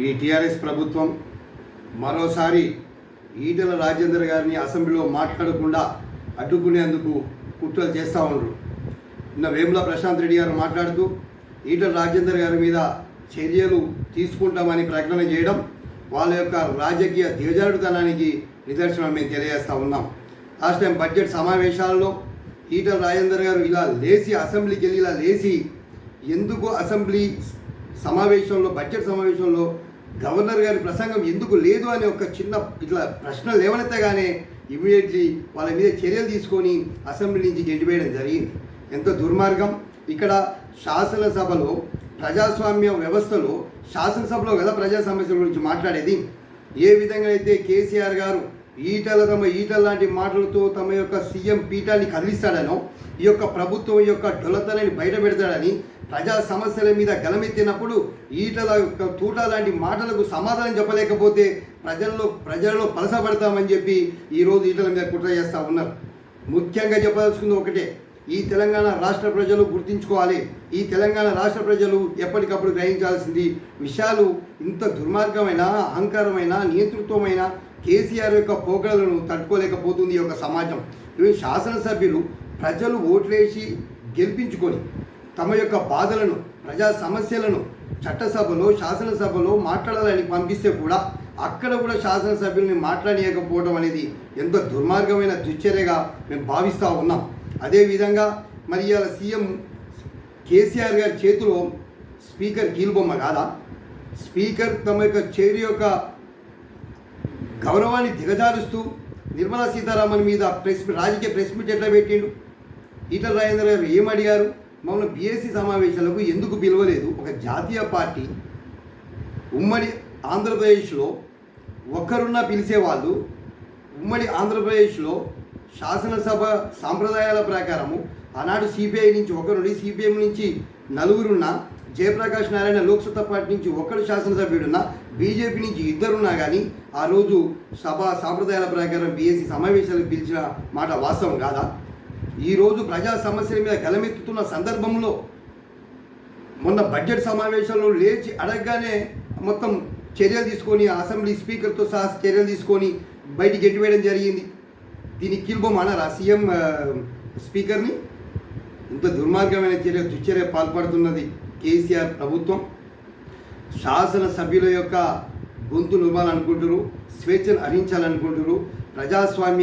ఈ టీఆర్ఎస్ ప్రభుత్వం మరోసారి ఈటల రాజేందర్ గారిని అసెంబ్లీలో మాట్లాడకుండా అడ్డుకునేందుకు కుట్రలు చేస్తూ ఉన్నారు నిన్న వేముల ప్రశాంత్ రెడ్డి గారు మాట్లాడుతూ ఈటల రాజేందర్ గారి మీద చర్యలు తీసుకుంటామని ప్రకటన చేయడం వాళ్ళ యొక్క రాజకీయ దిగజారుడుతనానికి నిదర్శనం మేము తెలియజేస్తూ ఉన్నాం. లాస్ట్ టైం బడ్జెట్ సమావేశాల్లో ఈటల రాజేందర్ గారు ఇలా లేచి అసెంబ్లీకి వెళ్ళి ఇలా లేచి ఎందుకు అసెంబ్లీ సమావేశంలో బడ్జెట్ సమావేశంలో గవర్నర్ గారి ప్రసంగం ఎందుకు లేదు అనే ఒక చిన్న ఇట్లా ప్రశ్న లేవనెత్తగానే ఇమీడియట్లీ వాళ్ళ మీద చర్యలు తీసుకొని అసెంబ్లీ నుంచి గెంటివేయడం జరిగింది. ఎంత దుర్మార్గం. ఇక్కడ శాసనసభలో ప్రజాస్వామ్య వ్యవస్థలో శాసనసభలో కదా ప్రజా సమస్యల గురించి మాట్లాడేది. ఏ విధంగా అయితే కేసీఆర్ గారు ఈటల తమ ఈటల లాంటి మాటలతో తమ యొక్క సీఎం పీఠాన్ని కదిలిస్తాడనో ఈ యొక్క ప్రభుత్వం యొక్క డొలతనని బయట పెడతాడని ప్రజా సమస్యల మీద గలమెత్తినప్పుడు ఈటల యొక్క తూట లాంటి మాటలకు సమాధానం చెప్పలేకపోతే ప్రజల్లో ప్రజల్లో పలసపడతామని చెప్పి ఈరోజు ఈటల మీద కుట్ర చేస్తూ ఉన్నారు. ముఖ్యంగా చెప్పదలుచుకుంది ఒకటే ఈ తెలంగాణ రాష్ట్ర ప్రజలు గుర్తించుకోవాలి. ఈ తెలంగాణ రాష్ట్ర ప్రజలు ఎప్పటికప్పుడు గ్రహించాల్సింది విషయాలు ఇంత దుర్మార్గమైన అహంకారమైన నియంతృత్వమైన కేసీఆర్ యొక్క పోకడలను తట్టుకోలేకపోతుంది ఈ యొక్క సమాజం. ఇవి శాసనసభ్యులు ప్రజలు ఓట్లేసి గెలిపించుకొని తమ యొక్క బాధలను ప్రజా సమస్యలను చట్టసభలో శాసనసభలో మాట్లాడాలని పంపిస్తే కూడా అక్కడ కూడా శాసనసభ్యుల్ని మాట్లాడలేకపోవడం అనేది ఎంతో దుర్మార్గమైన దుశ్చర్యగా మేము భావిస్తూ ఉన్నాం. అదేవిధంగా మరి ఇవాళ సీఎం కేసీఆర్ గారి చేతిలో స్పీకర్ కీలుబొమ్మ కాదా? స్పీకర్ తమ యొక్క చైర్ యొక్క గౌరవాన్ని దిగజారుస్తూ నిర్మలా సీతారామన్ మీద ప్రెస్ రాజకీయ ప్రెస్ మీట్ ఎట్లా పెట్టిండు? ఈటల రాజేంద్ర గారు ఏమడిగారు మమ్మల్ని బీఎస్సీ సమావేశాలకు ఎందుకు పిలవలేదు? ఒక జాతీయ పార్టీ ఉమ్మడి ఆంధ్రప్రదేశ్లో ఒక్కరున్నా పిలిచేవాళ్ళు ఉమ్మడి ఆంధ్రప్రదేశ్లో శాసనసభ సాంప్రదాయాల ప్రకారము ఆనాడు సిపిఐ నుంచి ఒకరుండి సిపిఎం నుంచి నలుగురున్న జయప్రకాష్ నారాయణ లోక్సత్తా పార్టీ నుంచి ఒకరు శాసనసభ్యుడున్న బీజేపీ నుంచి ఇద్దరున్నా కానీ ఆ రోజు సభ సాంప్రదాయాల ప్రకారం బీఎస్సీ సమావేశాలకు పిలిచిన మాట వాస్తవం కాదా? ఈరోజు ప్రజా సమస్యల మీద గలమెత్తుతున్న సందర్భంలో మొన్న బడ్జెట్ సమావేశంలో లేచి అడగగానే మొత్తం చర్యలు తీసుకొని అసెంబ్లీ స్పీకర్తో సహా చర్యలు తీసుకొని బయటికి ఎట్టివేయడం జరిగింది. దీనికి కీల్బొమ్మనారా సీఎం స్పీకర్ని? ఇంత దుర్మార్గమైన చర్య దుశ్చర్య పాల్పడుతున్నది కేసీఆర్ ప్రభుత్వం. శాసన సభ్యుల యొక్క గొంతు నువ్వాలనుకుంటారు స్వేచ్ఛను హరించాలనుకుంటారు ప్రజాస్వామ్య